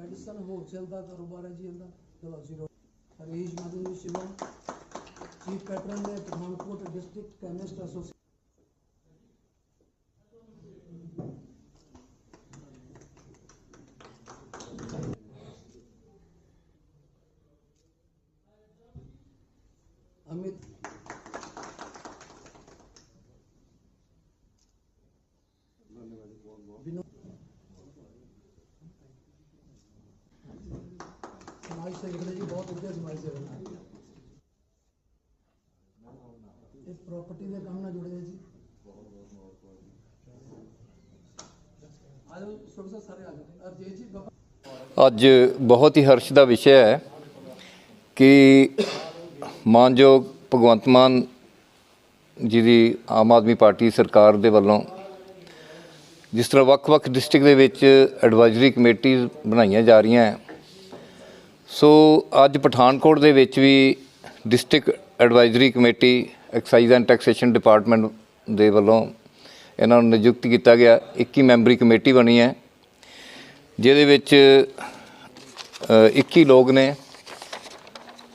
Medicine wholesale ਦਾ ਕਾਰੋਬਾਰ ਹੈ ਜੀ ਇਹਦਾ ਦਵਾਸੀ ਰੋਡ। ਹਰੀਸ਼ ਮਦਨ ਜੀ ਸ਼ਿਵਮ ਚੀਫ ਪੈਟਰਨ ਨੇ ਪਠਾਨਕੋਟ ਡਿਸਟ੍ਰਿਕਟ ਕੈਮਿਸਟ ਐਸੋਸੀਏਸ਼ਨ ਸਮਾਜ ਸੇਵਕ ਨੇ ਜੀ, ਬਹੁਤ ਵਧੀਆ ਸਮਾਜ ਸੇਵਕ ਇਹ ਪ੍ਰਾਪਰਟੀ ਦੇ ਕੰਮ ਨਾਲ ਜੁੜੇ ਜੀ। ਅੱਜ ਬਹੁਤ ਹੀ ਹਰਸ਼ ਦਾ ਵਿਸ਼ਾ ਹੈ ਕਿ ਮਾਨਯੋਗ ਭਗਵੰਤ ਮਾਨ ਜੀ ਦੀ ਆਮ ਆਦਮੀ ਪਾਰਟੀ ਸਰਕਾਰ ਦੇ ਵੱਲੋਂ ਜਿਸ ਤਰ੍ਹਾਂ ਵੱਖ-ਵੱਖ ਡਿਸਟ੍ਰਿਕਟ ਦੇ ਵਿੱਚ ਐਡਵਾਈਜ਼ਰੀ ਕਮੇਟੀਆਂ ਬਣਾਈਆਂ ਜਾ ਰਹੀਆਂ ਹੈ ਸੋ ਅੱਜ ਪਠਾਨਕੋਟ ਦੇ ਵਿੱਚ ਵੀ district advisory committee excise and taxation department ਦੇ ਵੱਲੋਂ ਇਹਨਾਂ ਨੂੰ ਨਿਯੁਕਤ ਕੀਤਾ ਗਿਆ। 21 ਮੈਂਬਰੀ ਕਮੇਟੀ ਬਣੀ ਹੈ ਜਿਹਦੇ ਵਿੱਚ ਅ, 21 ਲੋਕ ਨੇ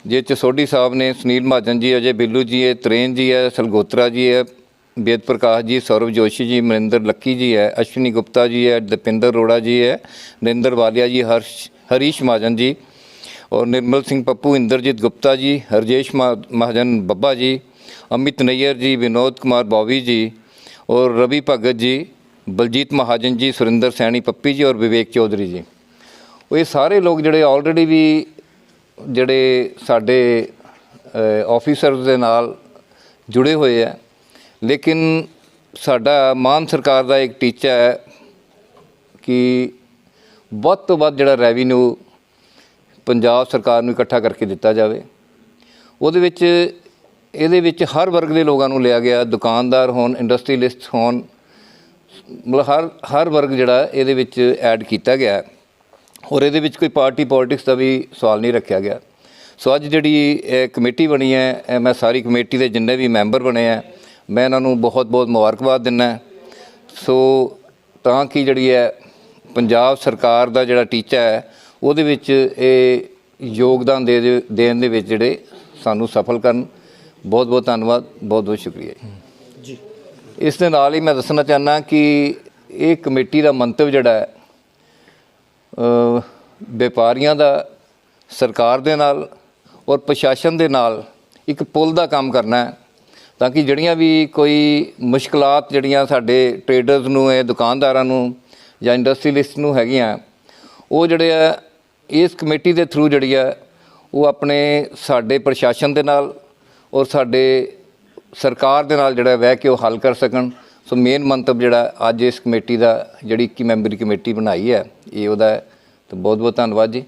ਜੇ ਚ ਸੋਢੀ ਸਾਹਿਬ ਨੇ ਸੁਨੀਲ ਮਹਾਜਨ ਜੀ ਅਜੇ ਬਿੱਲੂ ਜੀ ਹੈ ਤਰੇਨ ਜੀ ਹੈ ਸਲਗੋਤਰਾ ਜੀ ਹੈ ਬੇਦ ਪ੍ਰਕਾਸ਼ ਜੀ ਸੌਰਵ ਜੋਸ਼ੀ ਜੀ ਮਨਿੰਦਰ ਲੱਕੀ ਜੀ ਹੈ ਅਸ਼ਵਨੀ ਗੁਪਤਾ ਜੀ ਹੈ ਦਪਿੰਦਰ ਅਰੋੜਾ ਜੀ ਹੈ ਨਰਿੰਦਰ ਵਾਲੀਆ ਜੀ ਹਰਸ਼ ਹਰੀਸ਼ ਮਹਾਜਨ ਜੀ ਔਰ ਨਿਰਮਲ ਸਿੰਘ ਪੱਪੂ, ਇੰਦਰਜੀਤ ਗੁਪਤਾ ਜੀ, ਹਰਜੇਸ਼ ਮਹਾ- ਮਹਾਜਨ ਬੱਬਾ ਜੀ, ਅਮਿਤ ਨਈਅਰ ਜੀ, ਵਿਨੋਦ ਕੁਮਾਰ ਬੌਵੀ ਜੀ, ਔਰ ਰਵੀ ਭਗਤ ਜੀ, ਬਲਜੀਤ ਮਹਾਜਨ ਜੀ, ਸੁਰਿੰਦਰ ਸੈਣੀ ਪੱਪੀ ਜੀ ਔਰ ਵਿਵੇਕ ਚੌਧਰੀ ਜੀ। ਉਹ ਇਹ ਸਾਰੇ ਲੋਕ ਜਿਹੜੇ ਆਲਰੇਡੀ ਵੀ ਜਿਹੜੇ ਸਾਡੇ ਆਫੀਸਰਸ ਦੇ ਨਾਲ ਜੁੜੇ ਹੋਏ ਆ, ਲੇਕਿਨ ਸਾਡਾ ਮਾਨ ਸਰਕਾਰ ਦਾ ਇੱਕ ਟੀਚਾ ਹੈ ਕਿ ਵੱਧ ਤੋਂ ਵੱਧ ਜਿਹੜਾ ਰੈਵਨਿਊ ਪੰਜਾਬ ਸਰਕਾਰ ਨੂੰ ਇਕੱਠਾ ਕਰਕੇ ਦਿੱਤਾ ਜਾਵੇ। ਉਹਦੇ ਵਿੱਚ ਇਹਦੇ ਵਿੱਚ ਹਰ ਵਰਗ ਦੇ ਲੋਕਾਂ ਨੂੰ ਲਿਆ ਗਿਆ, ਦੁਕਾਨਦਾਰ ਹੋਣ, ਇੰਡਸਟਰੀਲਿਸਟ ਹੋਣ, ਮਤਲਬ ਹਰ ਹਰ ਵਰਗ ਜਿਹੜਾ ਇਹਦੇ ਵਿੱਚ ਐਡ ਕੀਤਾ ਗਿਆ। ਔਰ ਇਹਦੇ ਵਿੱਚ ਕੋਈ ਪਾਰਟੀ ਪੋਲਿਟਿਕਸ ਦਾ ਵੀ ਸਵਾਲ ਨਹੀਂ ਰੱਖਿਆ ਗਿਆ। ਸੋ ਅੱਜ ਜਿਹੜੀ ਕਮੇਟੀ ਬਣੀ ਹੈ ਮੈਂ ਸਾਰੀ ਕਮੇਟੀ ਦੇ ਜਿੰਨੇ ਵੀ ਮੈਂਬਰ ਬਣੇ ਆ ਮੈਂ ਇਹਨਾਂ ਨੂੰ ਬਹੁਤ ਬਹੁਤ ਮੁਬਾਰਕਬਾਦ ਦਿੰਦਾ ਸੋ ਤਾਂ ਕਿ ਜਿਹੜੀ ਹੈ, ਪੰਜਾਬ ਸਰਕਾਰ ਦਾ ਜਿਹੜਾ ਟੀਚਾ ਹੈ ਉਹਦੇ ਵਿੱਚ ਇਹ ਯੋਗਦਾਨ ਦੇ ਦੇਣ ਦੇ ਵਿੱਚ ਜਿਹੜੇ ਸਾਨੂੰ ਸਫਲ ਕਰਨ ਬਹੁਤ ਬਹੁਤ ਧੰਨਵਾਦ ਬਹੁਤ ਬਹੁਤ ਸ਼ੁਕਰੀਆ ਜੀ। ਇਸ ਦੇ ਨਾਲ ਹੀ ਮੈਂ ਦੱਸਣਾ ਚਾਹੁੰਦਾ ਕਿ ਇਹ ਕਮੇਟੀ ਦਾ ਮੰਤਵ ਜਿਹੜਾ ਹੈ ਵਪਾਰੀਆਂ ਦਾ ਸਰਕਾਰ ਦੇ ਨਾਲ ਔਰ ਪ੍ਰਸ਼ਾਸਨ ਦੇ ਨਾਲ ਇੱਕ ਪੁਲ ਦਾ ਕੰਮ ਕਰਨਾ ਹੈ ਤਾਂ ਕਿ ਜਿਹੜੀਆਂ ਵੀ ਕੋਈ ਮੁਸ਼ਕਲਾਤ ਜਿਹੜੀਆਂ ਸਾਡੇ ਟ੍ਰੇਡਰਸ ਨੂੰ ਹੈ ਦੁਕਾਨਦਾਰਾਂ ਨੂੰ ਜਾਂ ਇੰਡਸਟਰੀਲਿਸਟ ਨੂੰ ਹੈਗੀਆਂ ਉਹ ਜਿਹੜੇ ਆ ਇਸ ਕਮੇਟੀ ਦੇ ਥਰੂ ਜਿਹੜੀ ਆ, ਉਹ ਆਪਣੇ ਸਾਡੇ ਪ੍ਰਸ਼ਾਸਨ ਦੇ ਨਾਲ ਔਰ ਸਾਡੇ ਸਰਕਾਰ ਦੇ ਨਾਲ ਜਿਹੜਾ ਬਹਿ ਕੇ ਉਹ ਹੱਲ ਕਰ ਸਕਣ। ਸੋ ਮੇਨ ਮੰਤਵ ਜਿਹੜਾ ਅੱਜ ਇਸ ਕਮੇਟੀ ਦਾ, ਜਿਹੜੀ 21 ਮੈਂਬਰੀ ਕਮੇਟੀ ਬਣਾਈ ਹੈ, ਇਹ ਉਹਦਾ ਹੈ ਬਹੁਤ ਬਹੁਤ ਧੰਨਵਾਦ ਜੀ।